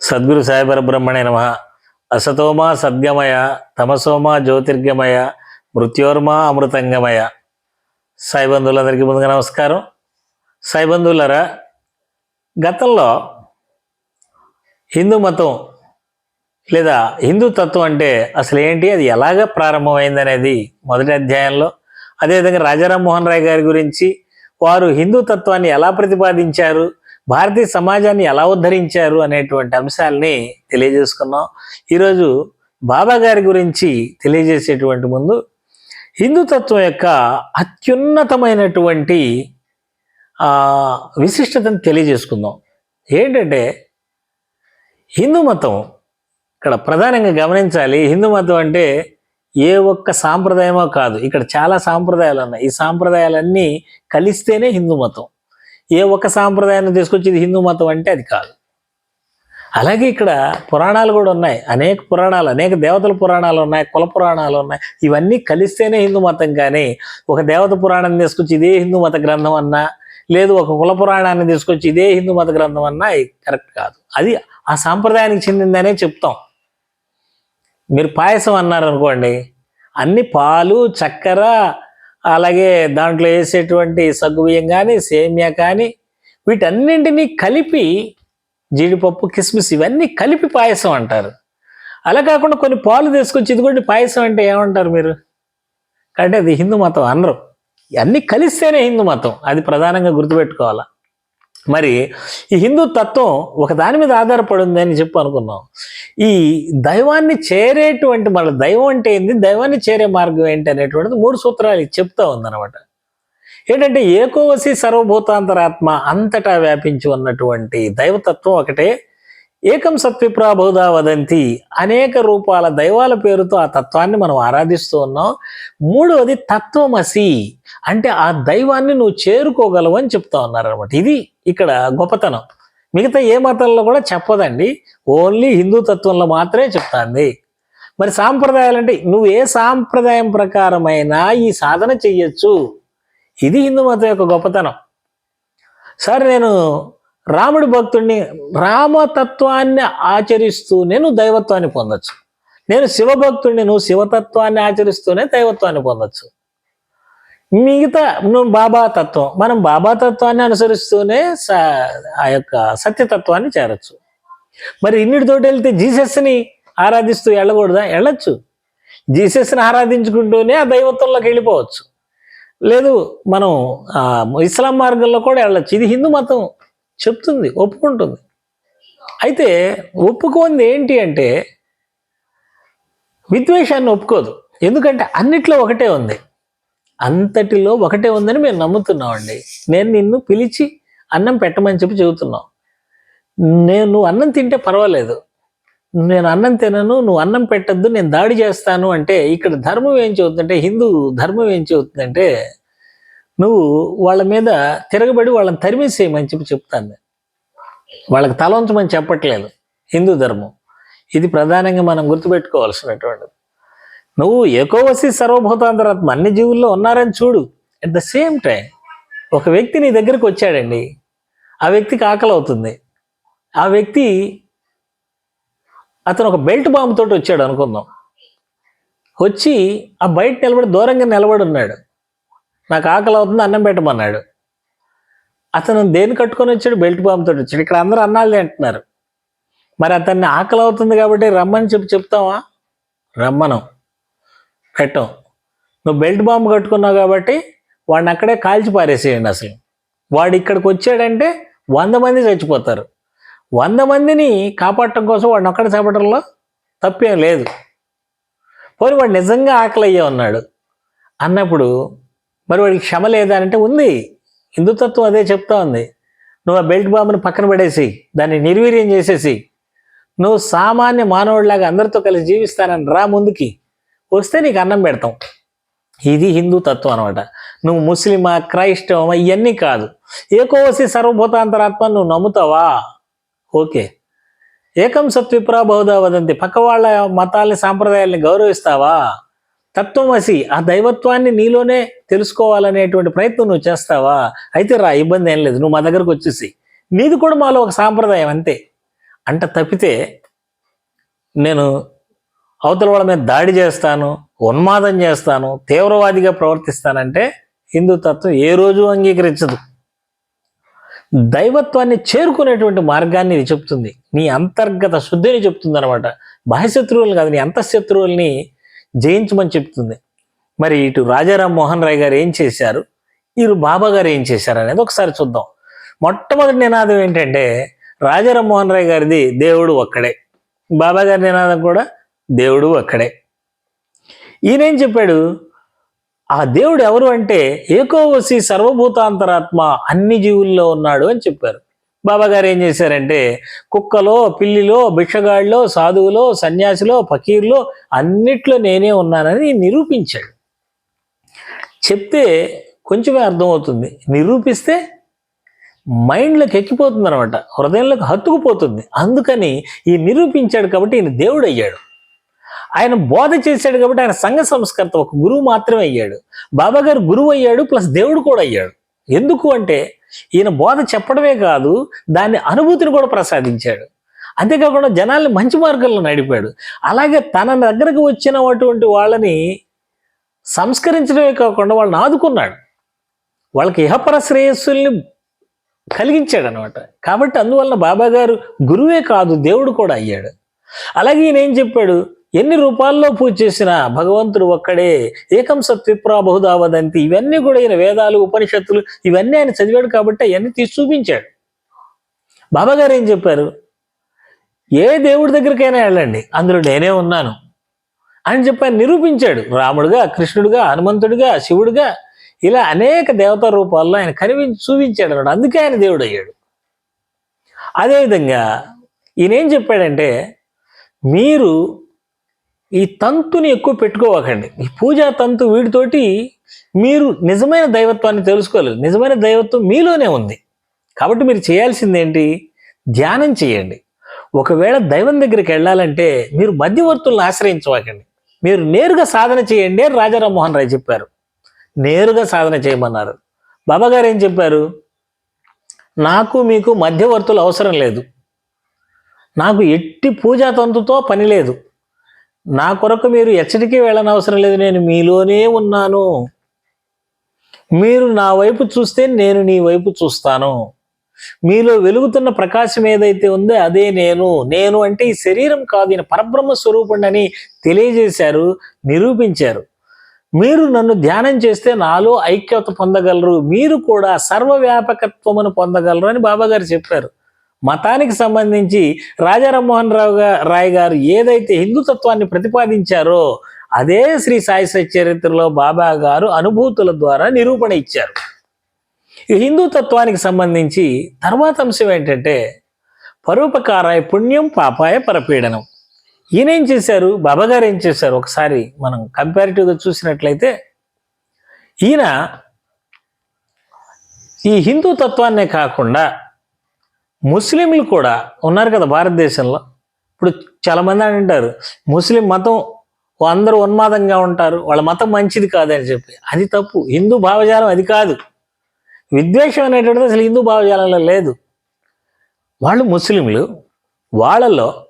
సద్గురు సాయిపరబ్రహ్మణే నమ. అసతోమా సద్గమయ తమసోమా జ్యోతిర్గమయ మృత్యోర్మా అమృతంగమయ. సాయిబంధువులందరికీ ముందుగా నమస్కారం. సాయిబంధువులరా గతంలో హిందూ మతం లేదా హిందూ తత్వం అంటే అసలు ఏంటి అది ఎలాగ ప్రారంభమైంది అనేది మొదటి అధ్యాయంలో అదేవిధంగా రాజారాం మోహన్ రాయ్ గారి గురించి వారు హిందూ తత్వాన్ని ఎలా ప్రతిపాదించారు భారతీయ సమాజాన్ని ఎలా ఉద్ధరించారు అనేటువంటి అంశాలని తెలియజేసుకున్నాం. ఈరోజు బాబా గారి గురించి తెలియజేసేటువంటి ముందు హిందూ తత్వం యొక్క అత్యున్నతమైనటువంటి విశిష్టతను తెలియజేసుకుందాం. ఏంటంటే హిందూ మతం ఇక్కడ ప్రధానంగా గమనించాలి. హిందూ మతం అంటే ఏ ఒక్క సాంప్రదాయమో కాదు. ఇక్కడ చాలా సాంప్రదాయాలు ఉన్నాయి. ఈ సాంప్రదాయాలన్నీ కలిస్తేనే హిందూ మతం. ఏ ఒక్క సాంప్రదాయాన్ని తీసుకొచ్చి ఇది హిందూ మతం అంటే అది కాదు. అలాగే ఇక్కడ పురాణాలు కూడా ఉన్నాయి. అనేక పురాణాలు అనేక దేవతల పురాణాలు ఉన్నాయి కుల పురాణాలు ఉన్నాయి. ఇవన్నీ కలిస్తేనే హిందూ మతం కానీ ఒక దేవత పురాణం తీసుకొచ్చి ఇదే హిందూ మత గ్రంథం అన్నా లేదు ఒక కుల పురాణాన్ని తీసుకొచ్చి ఇదే హిందూ మత గ్రంథం అన్నా కరెక్ట్ కాదు. అది ఆ సాంప్రదాయానికి చెందిందనే చెప్తాం. మీరు పాయసం అన్నారు అనుకోండి అన్ని పాలు చక్కెర అలాగే దాంట్లో వేసేటువంటి సగ్గుబియ్యం కానీ సేమియా కానీ వీటన్నింటినీ కలిపి జీడిపప్పు కిస్మిస్ ఇవన్నీ కలిపి పాయసం అంటారు. అలా కాకుండా కొన్ని పాలు తీసుకొచ్చి ఇదిగోండి పాయసం అంటే ఏమంటారు మీరు? అంటే అది హిందూ మతం అనరు. అన్నీ కలిస్తేనే హిందూ మతం. అది ప్రధానంగా గుర్తుపెట్టుకోవాలా? మరి ఈ హిందూ తత్వం ఒక దాని మీద ఆధారపడింది అని చెప్పి అనుకున్నాం. ఈ దైవాన్ని చేరేటువంటి మన దైవం అంటే ఏంది? దైవాన్ని చేరే మార్గం ఏంటి అనేటువంటిది మూడు సూత్రాలు చెప్తా ఉందన్నమాట. ఏంటంటే ఏకోవసి సర్వభూతాంతరాత్మ అంతటా వ్యాపించి ఉన్నటువంటి దైవతత్వం ఒకటే ఏకం సత్విప్రాబోధ వదంతి అనేక రూపాల దైవాల పేరుతో ఆ తత్వాన్ని మనం ఆరాధిస్తూ ఉన్నాం. మూడవది తత్వమసి అంటే ఆ దైవాన్ని నువ్వు చేరుకోగలవు అని చెప్తా ఉన్నారనమాట ఇది ఇక్కడ గొప్పతనం. మిగతా ఏ మతంలో కూడా చెప్పదండి. ఓన్లీ హిందూ తత్వంలో మాత్రమే చెప్తాంది. మరి సాంప్రదాయాలు అంటే నువ్వు ఏ సాంప్రదాయం ప్రకారమైనా ఈ సాధన చెయ్యొచ్చు. ఇది హిందూ మతం యొక్క గొప్పతనం. సార్ నేను రాముడి భక్తుడిని రామతత్వాన్ని ఆచరిస్తూనే నువ్వు దైవత్వాన్ని పొందొచ్చు. నేను శివభక్తుడిని నువ్వు శివతత్వాన్ని ఆచరిస్తూనే దైవత్వాన్ని పొందొచ్చు. మిగతా నువ్వు బాబా తత్వం మనం బాబా తత్వాన్ని అనుసరిస్తూనే స- ఆ యొక్క సత్యతత్వాన్ని చేరచ్చు. మరి ఇన్నిటితోటి వెళ్తే జీసస్ని ఆరాధిస్తూ వెళ్ళకూడదా వెళ్ళొచ్చు జీసస్ని ఆరాధించుకుంటూనే ఆ దైవత్వంలోకి వెళ్ళిపోవచ్చు. లేదు మనం ఇస్లాం మార్గంలో కూడా వెళ్ళొచ్చు ఇది హిందూ మతం. చెప్తుంది ఒప్పుకుంటుంది. అయితే ఒప్పుకోంది ఏంటి అంటే విద్వేషాన్ని ఒప్పుకోదు. ఎందుకంటే అన్నిట్లో ఒకటే ఉంది. అంతటిలో ఒకటే ఉందని మేము నమ్ముతున్నామండి. నేను నిన్ను పిలిచి అన్నం పెట్టమని చెప్పి చెబుతున్నావు నేను నువ్వు అన్నం తింటే పర్వాలేదు. నేను అన్నం తినను నువ్వు అన్నం పెట్టద్దు నేను దాడి చేస్తాను అంటే ఇక్కడ ధర్మం ఏం చెబుతుందంటే హిందూ ధర్మం ఏం చెబుతుందంటే నువ్వు వాళ్ళ మీద తిరగబడి వాళ్ళని తరిమేసేయమని చెప్పి చెప్తాను నేను. వాళ్ళకి తల ఉంచమని చెప్పట్లేదు. హిందూ ధర్మం. ఇది ప్రధానంగా మనం గుర్తుపెట్టుకోవాల్సినటువంటిది. నువ్వు ఏకోవసి సర్వభూతాంతరాత్మ అన్ని జీవుల్లో ఉన్నారని చూడు. అట్ ద సేమ్ టైం ఒక వ్యక్తి నీ దగ్గరికి వచ్చాడండి. ఆ వ్యక్తికి ఆకలి అవుతుంది. ఆ వ్యక్తి అతను ఒక బెల్ట్ బాంబు తోటి వచ్చాడు అనుకుందాం. వచ్చి ఆ బయట నిలబడి దూరంగా నిలబడి ఉన్నాడు. నాకు ఆకలి అవుతుంది అన్నం పెట్టమన్నాడు. అతను దేని కట్టుకొని వచ్చాడు? బెల్ట్ బాంబుతో వచ్చాడు. ఇక్కడ అందరూ అన్నాలు తింటున్నారు మరి అతన్ని ఆకలి అవుతుంది కాబట్టి రమ్మని చెప్పి చెప్తావా? రమ్మను. పెట్టం. నువ్వు బెల్ట్ బాంబు కట్టుకున్నావు కాబట్టి వాడిని అక్కడే కాల్చి పారేసేయండి అసలు. వాడు ఇక్కడికి వచ్చాడంటే వంద మంది చచ్చిపోతారు. వంద మందిని కాపాడటం కోసం వాడిని ఒక్కడ చేపట్టడంలో తప్పేం లేదు. పోనీ వాడు నిజంగా ఆకలి అయ్యే ఉన్నాడు. అన్నప్పుడు మరి వాడికి క్షమ లేదా అంటే ఉంది. హిందుతత్వం అదే చెప్తా ఉంది. నువ్వు ఆ బెల్ట్ బాంబుని పక్కన పడేసి దాన్ని నిర్వీర్యం చేసేసి నువ్వు సామాన్య మానవుడిలాగా అందరితో కలిసి జీవిస్తానని రా ముందుకి. వస్తే నీకు అన్నం పెడతాం. ఇది హిందూ తత్వం అనమాట నువ్వు ముస్లిమా క్రైస్తవమా ఇవన్నీ కాదు. ఏకోవసి సర్వభూతాంతరాత్మ నువ్వు నమ్ముతావా? ఓకే. ఏకం సత్విప్రా బహుదా వదంతి. పక్క వాళ్ళ మతాల్ని సాంప్రదాయాల్ని గౌరవిస్తావా? తత్వమసి ఆ దైవత్వాన్ని నీలోనే తెలుసుకోవాలనేటువంటి ప్రయత్నం నువ్వు చేస్తావా? అయితే రా ఇబ్బంది ఏం లేదు నువ్వు మా దగ్గరకు వచ్చేసి. నీది కూడా మాలో ఒక సాంప్రదాయం అంతే. అంట తప్పితే నేను అవతల వాళ్ళ మీద దాడి చేస్తాను ఉన్మాదం చేస్తాను తీవ్రవాదిగా ప్రవర్తిస్తానంటే హిందూ తత్వం ఏ రోజు అంగీకరించదు. దైవత్వాన్ని చేరుకునేటువంటి మార్గాన్ని ఇది చెప్తుంది. నీ అంతర్గత శుద్ధిని చెప్తుంది అనమాట బాహ్యశత్రువులు కాదు నీ అంతఃశత్రువుల్ని జయించమని చెప్తుంది. మరి ఇటు రాజారాం మోహన్ రాయ్ గారు ఏం చేశారు? వీరు బాబా గారు ఏం చేశారు అనేది ఒకసారి చూద్దాం. మొట్టమొదటి నినాదం ఏంటంటే రాజారాం మోహన్ రాయ్ గారిది దేవుడు ఒక్కడే. బాబా గారి నినాదం కూడా దేవుడు ఒక్కడే. ఈయనేం చెప్పాడు? ఆ దేవుడు ఎవరు అంటే ఏకోవసి సర్వభూతాంతరాత్మ అన్ని జీవుల్లో ఉన్నాడు అని చెప్పారు. బాబా గారు ఏం చేశారంటే కుక్కలో పిల్లిలో భిక్షగాడిలో సాధువులో సన్యాసిలో ఫకీర్లో అన్నిట్లో నేనే ఉన్నానని నిరూపించాడు. చెప్తే కొంచెమే అర్థమవుతుంది. నిరూపిస్తే మైండ్లోకి ఎక్కిపోతుంది అనమాట హృదయంలోకి హత్తుకుపోతుంది. అందుకని ఈ నిరూపించాడు కాబట్టి ఈయన దేవుడు అయ్యాడు ఆయన బోధ చేశాడు కాబట్టి ఆయన సంఘ సంస్కర్త ఒక గురువు మాత్రమే అయ్యాడు. బాబాగారు గురువు అయ్యాడు ప్లస్ దేవుడు కూడా అయ్యాడు. ఎందుకు అంటే ఈయన బోధ చెప్పడమే కాదు దాని అనుభూతిని కూడా ప్రసాదించాడు. అంతేకాకుండా జనాల్ని మంచి మార్గంలో నడిపాడు. అలాగే తన దగ్గరకు వచ్చిన అటువంటి వాళ్ళని సంస్కరించడమే కాకుండా వాళ్ళని ఆదుకున్నాడు. వాళ్ళకి ఇహపర శ్రేయస్సుల్ని కలిగించాడు అనమాట కాబట్టి అందువలన బాబా గారు గురువే కాదు దేవుడు కూడా అయ్యాడు. అలాగే ఈయన ఏం చెప్పాడు? ఎన్ని రూపాల్లో పూజ చేసినా భగవంతుడు ఒక్కడే ఏకం సత్విప్రా ఇవన్నీ కూడా ఈయన వేదాలు ఉపనిషత్తులు ఇవన్నీ ఆయన చదివాడు కాబట్టి అవన్నీ తీసి చూపించాడు. బాబా గారు ఏం చెప్పారు? ఏ దేవుడి దగ్గరికైనా వెళ్ళండి అందులో నేనే ఉన్నాను. అని చెప్పి నిరూపించాడు. రాముడుగా కృష్ణుడుగా హనుమంతుడిగా శివుడుగా ఇలా అనేక దేవతా రూపాల్లో ఆయన కనిపించి చూపించాడు అన్నాడు. అందుకే ఆయన దేవుడు అయ్యాడు అదేవిధంగా ఈయన ఏం చెప్పాడంటే మీరు ఈ తంతుని ఎక్కువ పెట్టుకోవకండి. ఈ పూజా తంతు వీటితోటి మీరు నిజమైన దైవత్వాన్ని తెలుసుకోలేదు నిజమైన దైవత్వం మీలోనే ఉంది. కాబట్టి మీరు చేయాల్సింది ఏంటి ధ్యానం చేయండి. ఒకవేళ దైవం దగ్గరికి వెళ్ళాలంటే మీరు మధ్యవర్తులను ఆశ్రయించవాకండి. మీరు నేరుగా సాధన చేయండి అని రాజారామ్మోహన్ రాయ్ చెప్పారు. నేరుగా సాధన చేయమన్నారు. బాబా గారు ఏం చెప్పారు? నాకు మీకు మధ్యవర్తులు అవసరం లేదు. నాకు ఎట్టి పూజా తంతుతో పని లేదు. నా కొరకు మీరు ఎచ్చటికి వెళ్ళనవసరం లేదు నేను మీలోనే ఉన్నాను. మీరు నా వైపు చూస్తే నేను నీ వైపు చూస్తాను. మీలో వెలుగుతున్న ప్రకాశం ఏదైతే ఉందో అదే నేను. నేను అంటే ఈ శరీరం కాదు ఈయన పరబ్రహ్మ స్వరూపుణ్ణని తెలియజేశారు నిరూపించారు. మీరు నన్ను ధ్యానం చేస్తే నాలో ఐక్యత పొందగలరు. మీరు కూడా సర్వవ్యాపకత్వమును పొందగలరు అని బాబాగారు చెప్పారు. మతానికి సంబంధించి రాజారామ్మోహన్ రావు రాయ్ గారు ఏదైతే హిందుతత్వాన్ని ప్రతిపాదించారో అదే శ్రీ సాయి సచరిత్రలో బాబా గారు అనుభూతుల ద్వారా నిరూపణ ఇచ్చారు. ఈ హిందూ తత్వానికి సంబంధించి తర్వాత అంశం ఏంటంటే పరోపకారాయ పుణ్యం పాపాయ పరపీడనం. ఈయన ఏం చేశారు? బాబా గారు ఏం చేశారు? ఒకసారి మనం కంపారిటివ్గా చూసినట్లయితే ఈయన ఈ హిందూ తత్వాన్నే కాకుండా ముస్లింలు కూడా ఉన్నారు కదా భారతదేశంలో. ఇప్పుడు చాలామంది అని అంటారు ముస్లిం మతం అందరూ ఉన్మాదంగా ఉంటారు వాళ్ళ మతం మంచిది కాదని చెప్పి. అది తప్పు. హిందూ భావజాలం అది కాదు. విద్వేషం అనేటువంటిది అసలు హిందూ భావజాలంలో లేదు. వాళ్ళు ముస్లింలు వాళ్ళలో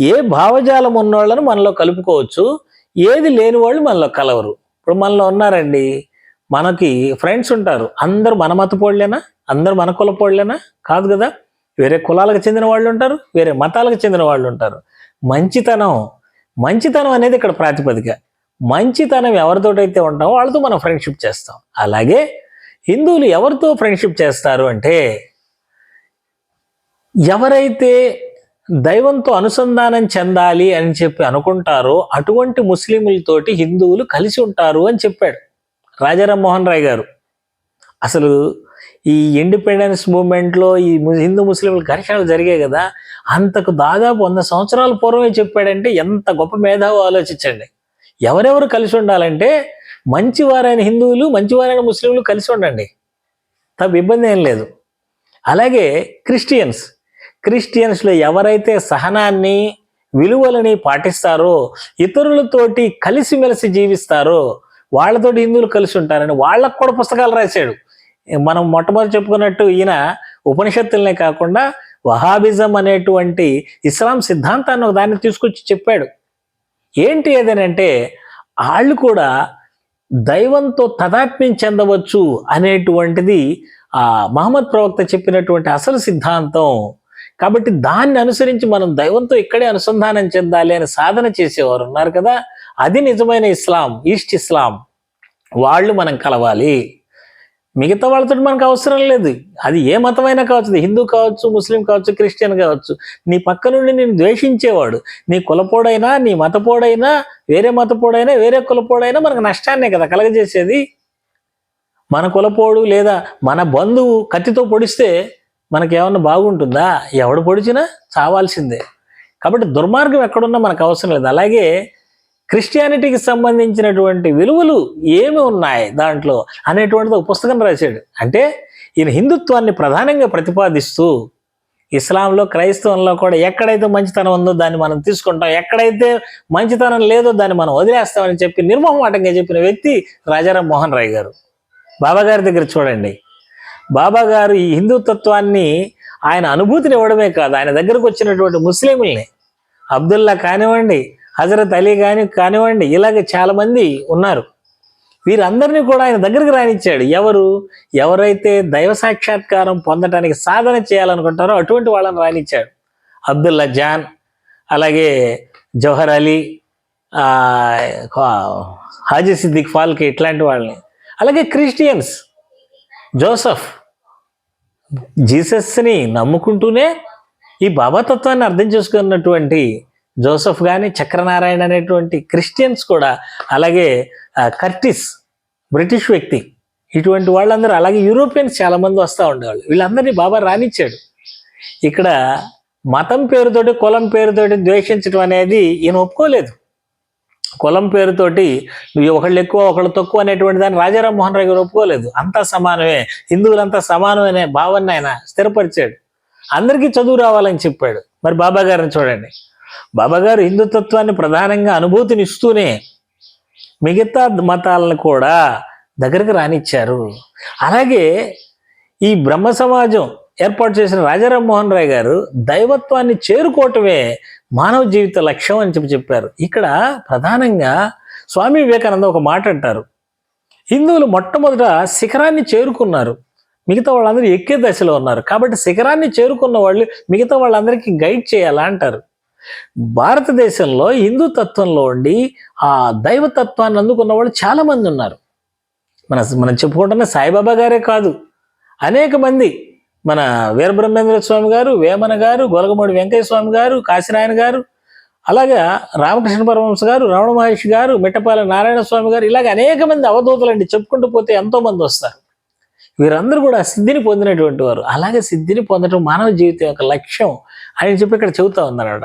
ఏ భావజాలం ఉన్నవాళ్ళను మనలో కలుపుకోవచ్చు ఏది లేని వాళ్ళు మనలో కలవరు. ఇప్పుడు మనలో ఉన్నారండి మనకి ఫ్రెండ్స్ ఉంటారు. అందరూ మన మత పోళ్ళేనా అందరూ మన కుల పోళ్ళేనా కాదు కదా. వేరే కులాలకు చెందిన వాళ్ళు ఉంటారు వేరే మతాలకు చెందిన వాళ్ళు ఉంటారు. మంచితనం మంచితనం అనేది ఇక్కడ ప్రాతిపదిక. మంచితనం ఎవరితోటైతే ఉంటామో వాళ్ళతో మనం ఫ్రెండ్షిప్ చేస్తాం. అలాగే హిందువులు ఎవరితో ఫ్రెండ్షిప్ చేస్తారు అంటే ఎవరైతే దైవంతో అనుసంధానం చెందాలి అని చెప్పి అనుకుంటారో అటువంటి ముస్లింలతోటి హిందువులు కలిసి ఉంటారు అని చెప్పాడు రాజారాం మోహన్ రాయ్ గారు. అసలు ఈ ఇండిపెండెన్స్ మూమెంట్లో ఈ హిందూ ముస్లింల ఘర్షణలు జరిగాయి కదా అంతకు దాదాపు వంద సంవత్సరాల పూర్వమే చెప్పాడంటే ఎంత గొప్ప మేధావో ఆలోచించండి. ఎవరెవరు కలిసి ఉండాలంటే మంచివారైన హిందువులు మంచివారైన ముస్లింలు కలిసి ఉండండి. తప్ప ఇబ్బంది ఏం లేదు. అలాగే క్రిస్టియన్స్ క్రిస్టియన్స్లో ఎవరైతే సహనాన్ని విలువలని పాటిస్తారో ఇతరులతోటి కలిసిమెలిసి జీవిస్తారో వాళ్ళతోటి హిందువులు కలిసి ఉంటారని వాళ్ళకు కూడా పుస్తకాలు రాశాడు. మనం మొట్టమొదటి చెప్పుకున్నట్టు ఈయన ఉపనిషత్తులనే కాకుండా వహాబిజం అనేటువంటి ఇస్లాం సిద్ధాంతాన్ని ఒక దాన్ని తీసుకొచ్చి చెప్పాడు. ఏంటి ఏదనంటే వాళ్ళు కూడా దైవంతో తదాత్మ్యం చెందవచ్చు అనేటువంటిది ఆ మహమ్మద్ ప్రవక్త చెప్పినటువంటి అసలు సిద్ధాంతం. కాబట్టి దాన్ని అనుసరించి మనం దైవంతో ఇక్కడే అనుసంధానం చెందాలి అని సాధన చేసేవారు ఉన్నారు కదా. అది నిజమైన ఇస్లాం ఈస్ట్ ఇస్లాం. వాళ్ళు మనం కలవాలి. మిగతా వాళ్ళతో మనకు అవసరం లేదు. అది ఏ మతమైనా కావచ్చు హిందూ కావచ్చు ముస్లిం కావచ్చు క్రిస్టియన్ కావచ్చు నీ పక్క నుండి నేను ద్వేషించేవాడు. నీ కులపోడైనా నీ మతపోడైనా వేరే మతపోడైనా వేరే కులపోడైనా మనకు నష్టాన్నే కదా కలగజేసేది. మన కులపోడు లేదా మన బంధువు కత్తితో పొడిస్తే మనకేమన్నా బాగుంటుందా? ఎవడు పొడిచినా చావాల్సిందే. కాబట్టి దుర్మార్గం ఎక్కడున్నా మనకు అవసరం లేదు. అలాగే క్రిస్టియానిటీకి సంబంధించినటువంటి విలువలు ఏమి ఉన్నాయి దాంట్లో అనేటువంటిది ఒక పుస్తకం రాశాడు. అంటే ఈయన హిందుత్వాన్ని ప్రధానంగా ప్రతిపాదిస్తూ ఇస్లాంలో క్రైస్తవంలో కూడా ఎక్కడైతే మంచితనం ఉందో దాన్ని మనం తీసుకుంటాం ఎక్కడైతే మంచితనం లేదో దాన్ని మనం వదిలేస్తామని చెప్పి నిర్మోహమాటంగా చెప్పిన వ్యక్తి రాజారాం మోహన్ రాయ్ గారు. బాబాగారి దగ్గర చూడండి. బాబాగారు ఈ హిందుతత్వాన్ని ఆయన అనుభూతిని ఇవ్వడమే కాదు ఆయన దగ్గరకు వచ్చినటువంటి ముస్లింల్ని అబ్దుల్లా కానివ్వండి హజరత్ అలీ కాని కానివ్వండి ఇలాగ చాలామంది ఉన్నారు. వీరందరినీ కూడా ఆయన దగ్గరికి రానిచ్చాడు. ఎవరు? ఎవరైతే దైవ సాక్షాత్కారం పొందడానికి సాధన చేయాలనుకుంటారో అటువంటి వాళ్ళని రానిచ్చాడు. అబ్దుల్లా జాన్ అలాగే జవహర్ అలీ హాజీ సిద్దిక్ ఫాల్కే ఇట్లాంటి వాళ్ళని. అలాగే క్రిస్టియన్స్ జోసఫ్ జీసస్ని నమ్ముకుంటూనే ఈ బాబాతత్వాన్ని అర్థం చేసుకున్నటువంటి జోసఫ్ కానీ చక్రనారాయణ అనేటువంటి క్రిస్టియన్స్ కూడా అలాగే కర్టిస్ బ్రిటిష్ వ్యక్తి ఇటువంటి వాళ్ళందరూ అలాగే యూరోపియన్స్ చాలామంది వస్తూ ఉండేవాళ్ళు. వీళ్ళందరినీ బాబా రానిచ్చాడు ఇక్కడ మతం పేరుతోటి కులం పేరుతోటి ద్వేషించడం అనేది ఈయన ఒప్పుకోలేదు. కులం పేరుతోటి నువ్వు ఒకళ్ళు ఎక్కువ ఒకళ్ళు తక్కువ అనేటువంటి దాన్ని రాజారాం మోహన్ రావు గారు ఒప్పుకోలేదు. అంతా సమానమే హిందువులంతా సమానమనే భావాన్ని ఆయన స్థిరపరిచాడు. అందరికీ చదువు రావాలని చెప్పాడు. మరి బాబా గారిని చూడండి. బాబాగారు హిందుతత్వాన్ని ప్రధానంగా అనుభూతినిస్తూనే మిగతా మతాలను కూడా దగ్గరికి రానిచ్చారు. అలాగే ఈ బ్రహ్మ సమాజం ఏర్పాటు చేసిన రాజారాం మోహన్ రాయ్ గారు దైవత్వాన్ని చేరుకోవటమే మానవ జీవిత లక్ష్యం అని చెప్పి చెప్పారు. ఇక్కడ ప్రధానంగా స్వామి వివేకానంద ఒక మాట అంటారు. హిందువులు మొట్టమొదట శిఖరాన్ని చేరుకున్నారు. మిగతా వాళ్ళందరూ ఎక్కే దశలో ఉన్నారు. కాబట్టి శిఖరాన్ని చేరుకున్న వాళ్ళు మిగతా వాళ్ళందరికీ గైడ్ చేయాలా అంటారు. భారతదేశంలో హిందూ తత్వంలో ఉండి ఆ దైవతత్వాన్ని అందుకున్న వాళ్ళు చాలామంది ఉన్నారు. మన మనం చెప్పుకుంటున్న సాయిబాబా గారే కాదు. అనేక మంది మన వీరబ్రహ్మేంద్ర స్వామి గారు వేమన గారు గొలగమూడి వెంకయ్య స్వామి గారు కాశీనారాయణ గారు అలాగా రామకృష్ణ పరమహంస గారు రమణ మహర్షి గారు మిట్టపాల నారాయణ స్వామి గారు ఇలాగ అనేక మంది అవధూతలండి చెప్పుకుంటూ పోతే ఎంతో మంది వస్తారు. వీరందరూ కూడా సిద్ధిని పొందినటువంటి వారు. అలాగే సిద్ధిని పొందడం మానవ జీవితం యొక్క లక్ష్యం అని చెప్పి ఇక్కడ చెబుతా ఉందన్నమాట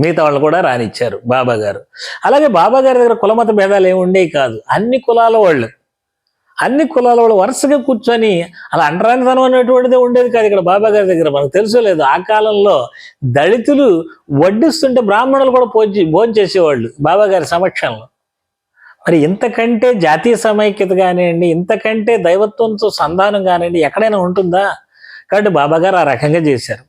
మిగతా వాళ్ళు కూడా రానిచ్చారు బాబా గారు. అలాగే బాబా గారి దగ్గర కులమత భేదాలు ఏమి ఉండేవి కాదు. అన్ని కులాల వాళ్ళు. అన్ని కులాల వాళ్ళు వరుసగా కూర్చొని అలా అంటరానితనం అనేటువంటిది ఉండేది కాదు ఇక్కడ బాబా గారి దగ్గర. మనకు తెలుసులేదు ఆ కాలంలో దళితులు వడ్డిస్తుంటే బ్రాహ్మణులు కూడా పోచి భోంచేసేవాళ్ళు బాబా గారి సమక్షంలో. మరి ఇంతకంటే జాతీయ సమైక్యత కానివ్వండి ఇంతకంటే దైవత్వంతో సంధానం కానివ్వండి ఎక్కడైనా ఉంటుందా? కాబట్టి బాబా గారు ఆ రకంగా చేశారు.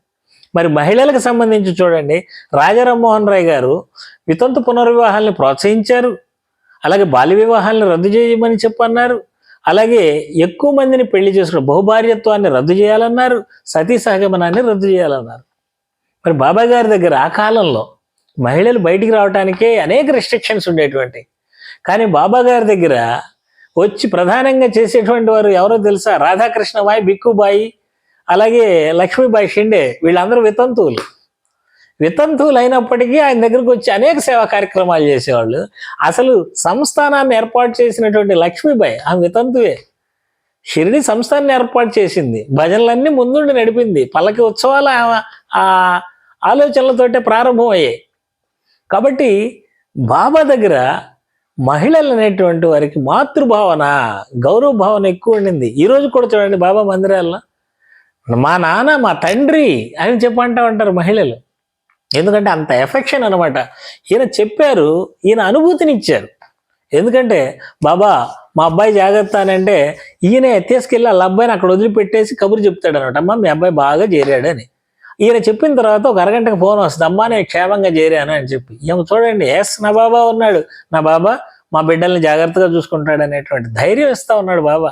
మరి మహిళలకు సంబంధించి చూడండి రాజారాం రాయ్ గారు వితంతు పునర్వివాహాలను ప్రోత్సహించారు. అలాగే బాల్య వివాహాలను రద్దు చేయమని చెప్పన్నారు. అలాగే ఎక్కువ మందిని పెళ్ళి చేసుకున్న బహుభార్యత్వాన్ని రద్దు చేయాలన్నారు. సతీ సహగమనాన్ని రద్దు చేయాలన్నారు. మరి బాబా గారి దగ్గర ఆ కాలంలో మహిళలు బయటికి రావడానికే అనేక రెస్ట్రిక్షన్స్ ఉండేటువంటి. కానీ బాబా గారి దగ్గర వచ్చి ప్రధానంగా చేసేటువంటి వారు ఎవరో తెలుసా? రాధాకృష్ణబాయి బిక్కుబాయి అలాగే లక్ష్మీబాయి షిండే వీళ్ళందరూ వితంతువులు. వితంతువులు అయినప్పటికీ ఆయన దగ్గరకు వచ్చి అనేక సేవా కార్యక్రమాలు చేసేవాళ్ళు. అసలు సంస్థానాన్ని ఏర్పాటు చేసినటువంటి లక్ష్మీబాయి ఆమె వితంతువే. షిరిడి సంస్థాన్ని ఏర్పాటు చేసింది. భజనలన్నీ ముందుండి నడిపింది. పల్లకి ఉత్సవాలు ఆమె ఆ ఆలోచనలతోటే ప్రారంభమయ్యాయి. కాబట్టి బాబా దగ్గర మహిళలు అనేటువంటి వారికి మాతృభావన గౌరవ భావన ఎక్కువ ఉండింది. ఈరోజు కూడా చూడండి బాబా మందిరాల్లో. మా నాన్న మా తండ్రి అని చెప్పంటా ఉంటారు మహిళలు. ఎందుకంటే అంత ఎఫెక్షన్ అనమాట ఈయన చెప్పారు ఈయన అనుభూతిని ఇచ్చారు ఎందుకంటే బాబా మా అబ్బాయి జాగ్రత్త అని అంటే ఈయన తీసుకెళ్ళి వాళ్ళ అబ్బాయిని అక్కడ వదిలిపెట్టేసి కబురు చెప్తాడు అనమాట అమ్మ మీ అబ్బాయి బాగా చేరాడు అని. ఈయన చెప్పిన తర్వాత ఒక అరగంటకు ఫోన్ వస్తుంది. అమ్మా నేను క్షేమంగా చేరాను అని చెప్పి. ఏమో చూడండి ఎస్ నా బాబా ఉన్నాడు. నా బాబా మా బిడ్డల్ని జాగ్రత్తగా చూసుకుంటాడు అనేటువంటి ధైర్యం ఇస్తా ఉన్నాడు బాబా.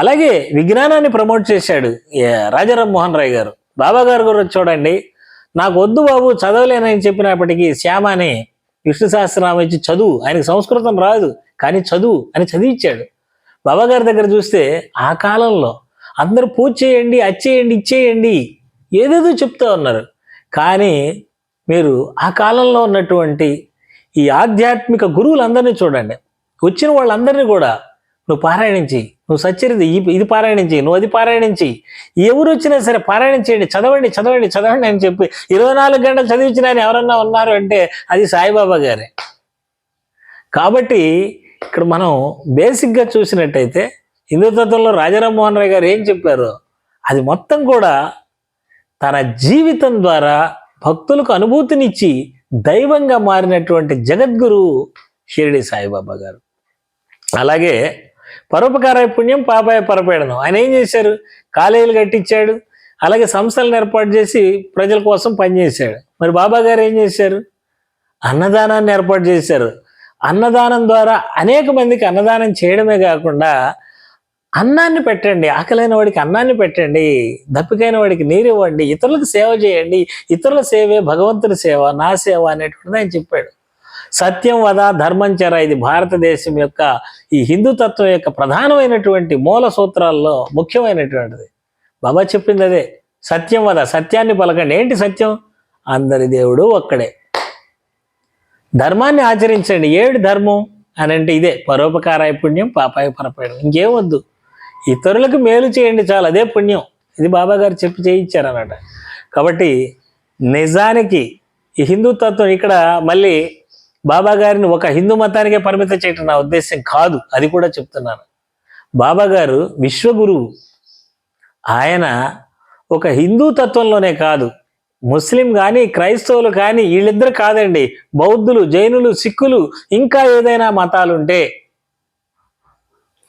అలాగే విజ్ఞానాన్ని ప్రమోట్ చేశాడు రాజారామ్మోహన్ రాయ్ గారు. బాబా గారు గురించి చూడండి నాకు వద్దు బాబు చదవలేనని చెప్పినప్పటికీ శ్యామ అని విష్ణు సహస్రనామం ఇచ్చి చదువు ఆయనకు సంస్కృతం రాదు కానీ చదువు అని చదివిచ్చాడు. బాబా గారి దగ్గర చూస్తే ఆ కాలంలో అందరూ పూజ చేయండి అచ్చేయండి ఇచ్చేయండి ఏదేదో చెప్తా ఉన్నారు. కానీ మీరు ఆ కాలంలో ఉన్నటువంటి ఈ ఆధ్యాత్మిక గురువులందరినీ చూడండి. వచ్చిన వాళ్ళందరినీ కూడా నువ్వు పారాయణించి నువ్వు సచ్చరిది ఇది పారాయణించి నువ్వు అది పారాయణించి ఎవరు వచ్చినా సరే పారాయణం చేయండి చదవండి చదవండి చదవండి అని చెప్పి ఇరవై నాలుగు గంటలు చదివించిన ఆయన ఎవరన్నా ఉన్నారు అంటే అది సాయిబాబా గారే. కాబట్టి ఇక్కడ మనం బేసిక్గా చూసినట్టయితే హిందూ తత్వంలో రాజారామ్మోహన్ రాయ్ గారు ఏం చెప్పారు? అది మొత్తం కూడా తన జీవితం ద్వారా భక్తులకు అనుభూతినిచ్చి దైవంగా మారినటువంటి జగద్గురు షిరిడి సాయిబాబా గారు. అలాగే పరోపకార పుణ్యం పాపాయ పరపేడనం. ఆయన ఏం చేశారు? కాలేజీలు కట్టించాడు. అలాగే సంస్థలను ఏర్పాటు చేసి ప్రజల కోసం పనిచేశాడు మరి బాబా గారు ఏం చేశారు? అన్నదానాన్ని ఏర్పాటు చేశారు. అన్నదానం ద్వారా అనేక మందికి అన్నదానం చేయడమే కాకుండా అన్నాన్ని పెట్టండి ఆకలైన వాడికి అన్నాన్ని పెట్టండి దప్పికైన వాడికి నీరు ఇవ్వండి ఇతరులకు సేవ చేయండి ఇతరుల సేవే భగవంతుని సేవ నా సేవ అనేటువంటిది ఆయన చెప్పాడు. సత్యం వద ధర్మం చెర. ఇది భారతదేశం యొక్క ఈ హిందూ తత్వం యొక్క ప్రధానమైనటువంటి మూల సూత్రాల్లో ముఖ్యమైనటువంటిది. బాబా చెప్పింది అదే. సత్యం వద సత్యాన్ని పలకండి. ఏంటి సత్యం? అందరి దేవుడు ఒక్కడే. ధర్మాన్ని ఆచరించండి. ఏడు ధర్మం అని అంటే ఇదే. పరోపకారాయ పుణ్యం పాపాయ పరపేయడం ఇంకేం వద్దు. ఇతరులకు మేలు చేయండి చాలు. అదే పుణ్యం. ఇది బాబా గారు చెప్పి చేయించారన్నమాట. కాబట్టి నిజానికి ఈ హిందూ తత్వం ఇక్కడ మళ్ళీ బాబా గారిని ఒక హిందూ మతానికే పరిమితం చేయటం నా ఉద్దేశం కాదు అది కూడా చెప్తున్నాను. బాబా గారు విశ్వగురువు. ఆయన ఒక హిందూ తత్వంలోనే కాదు ముస్లిం కానీ క్రైస్తవులు కానీ వీళ్ళిద్దరు కాదండి బౌద్ధులు జైనులు సిక్కులు ఇంకా ఏదైనా మతాలుంటే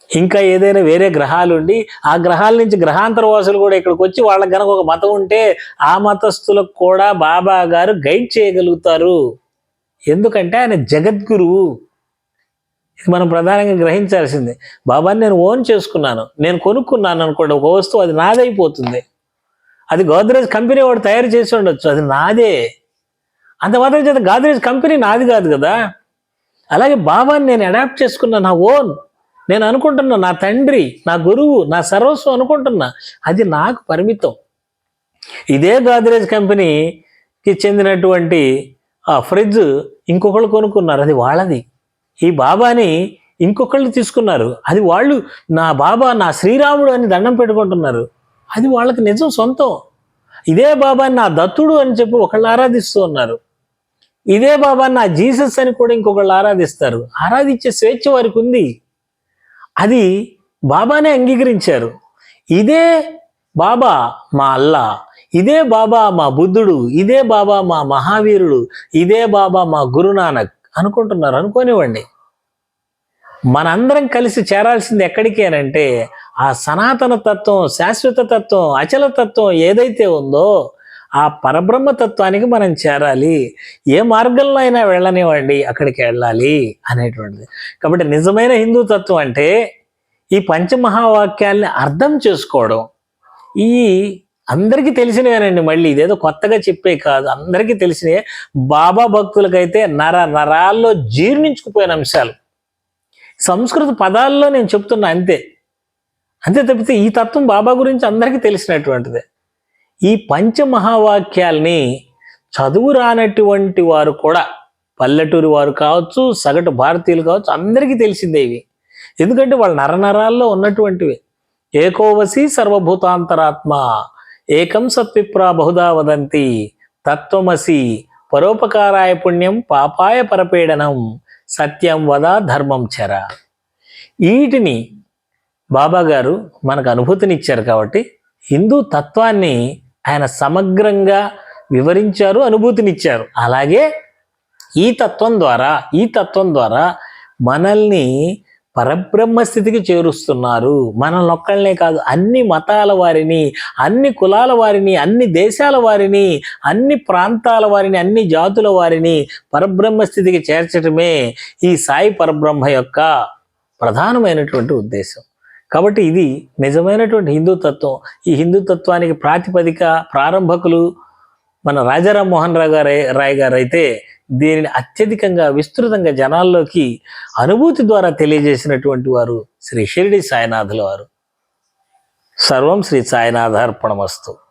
ఇంకా ఏదైనా వేరే గ్రహాలు ఉండి ఆ గ్రహాల నుంచి గ్రహాంతరవాసులు కూడా ఇక్కడికి వచ్చి వాళ్ళకి కనుక ఒక మతం ఉంటే ఆ మతస్థులకు కూడా బాబా గారు గైడ్ చేయగలుగుతారు. ఎందుకంటే ఆయన జగద్గురువు. ఇది మనం ప్రధానంగా గ్రహించాల్సింది. బాబాని నేను ఓన్ చేసుకున్నాను. నేను కొనుక్కున్నాను అనుకోండి ఒక వస్తువు అది నాదైపోతుంది. అది గోద్రేజ్ కంపెనీ వాడు తయారు చేసి ఉండొచ్చు అది నాదే. అంత మాత్రం చేత గోద్రేజ్ కంపెనీ నాది కాదు కదా. అలాగే బాబాని నేను అడాప్ట్ చేసుకున్నా నా ఓన్. నేను అనుకుంటున్నా నా తండ్రి నా గురువు నా సర్వస్వం అనుకుంటున్నా అది నాకు పరిమితం. ఇదే గోద్రేజ్ కంపెనీకి చెందినటువంటి ఆ ఫ్రిడ్జ్ ఇంకొకళ్ళు కొనుక్కున్నారు. అది వాళ్ళది. ఈ బాబాని ఇంకొకళ్ళు తీసుకున్నారు. అది వాళ్ళు నా బాబా నా శ్రీరాముడు అని దండం పెట్టుకుంటున్నారు. అది వాళ్ళకి నిజం సొంతం. ఇదే బాబాని నా దత్తుడు అని చెప్పి ఒకళ్ళు ఆరాధిస్తూ ఉన్నారు. ఇదే బాబాని నా జీసస్ అని కూడా ఇంకొకళ్ళు ఆరాధిస్తారు. ఆరాధించే స్వేచ్ఛ వారికి ఉంది. అది బాబానే అంగీకరించారు. ఇదే బాబా మా అల్లా. ఇదే బాబా మా బుద్ధుడు ఇదే బాబా మా మహావీరుడు ఇదే బాబా మా గురునానక్ అనుకుంటున్నారు అనుకోనివ్వండి. మనందరం కలిసి చేరాల్సింది ఎక్కడికేనంటే ఆ సనాతన తత్వం శాశ్వత తత్వం అచల తత్వం ఏదైతే ఉందో ఆ పరబ్రహ్మ తత్వానికి మనం చేరాలి. ఏ మార్గంలో అయినా వెళ్ళనివ్వండి అక్కడికి వెళ్ళాలి అనేటువంటిది. కాబట్టి నిజమైన హిందూ తత్వం అంటే ఈ పంచమహావాక్యాల్ని అర్థం చేసుకోవడం. ఈ అందరికీ తెలిసినవేనండి మళ్ళీ. ఇదేదో కొత్తగా చెప్పే కాదు. అందరికీ తెలిసినవే బాబా భక్తులకైతే నర నరాల్లో జీర్ణించుకుపోయిన అంశాలు. సంస్కృత పదాల్లో నేను చెప్తున్నా అంతే. అంతే తప్పితే ఈ తత్వం బాబా గురించి అందరికీ తెలిసినటువంటిదే. ఈ పంచమహావాక్యాల్ని చదువు రానటువంటి వారు కూడా పల్లెటూరు వారు కావచ్చు సగటు భారతీయులు కావచ్చు అందరికీ తెలిసిందే ఇవి. ఎందుకంటే వాళ్ళ నరనరాల్లో ఉన్నటువంటివి. ఏకోవసి సర్వభూతాంతరాత్మ ఏకం సత్విప్రా బహుదా వదంతి. తత్వమసి పరోపకారాయ పుణ్యం పాపాయ పరపీడనం. సత్యం వద ధర్మం చెర. వీటిని బాబా గారు మనకు అనుభూతినిచ్చారు కాబట్టి హిందూ తత్వాన్ని ఆయన సమగ్రంగా వివరించారు అనుభూతినిచ్చారు. అలాగే ఈ తత్వం ద్వారా ఈ తత్వం ద్వారా మనల్ని పరబ్రహ్మ స్థితికి చేరుస్తున్నారు. మనల్ని ఒక్కళ్ళనే కాదు అన్ని మతాల వారిని అన్ని కులాల వారిని అన్ని దేశాల వారిని అన్ని ప్రాంతాల వారిని అన్ని జాతుల వారిని పరబ్రహ్మ స్థితికి చేర్చడమే ఈ సాయి పరబ్రహ్మ యొక్క ప్రధానమైనటువంటి ఉద్దేశం. కాబట్టి ఇది నిజమైనటువంటి హిందూ తత్వం ఈ హిందూ తత్వానికి ప్రాతిపదిక ప్రారంభకులు మన రాజారాం మోహన్ రావు గారు రాయ్ గారు అయితే దీనిని అత్యధికంగా విస్తృతంగా జనాల్లోకి అనుభూతి ద్వారా తెలియజేసినటువంటి వారు శ్రీ షిరిడి సాయినాథుల వారు. సర్వం శ్రీ సాయినాథార్పణమస్తు.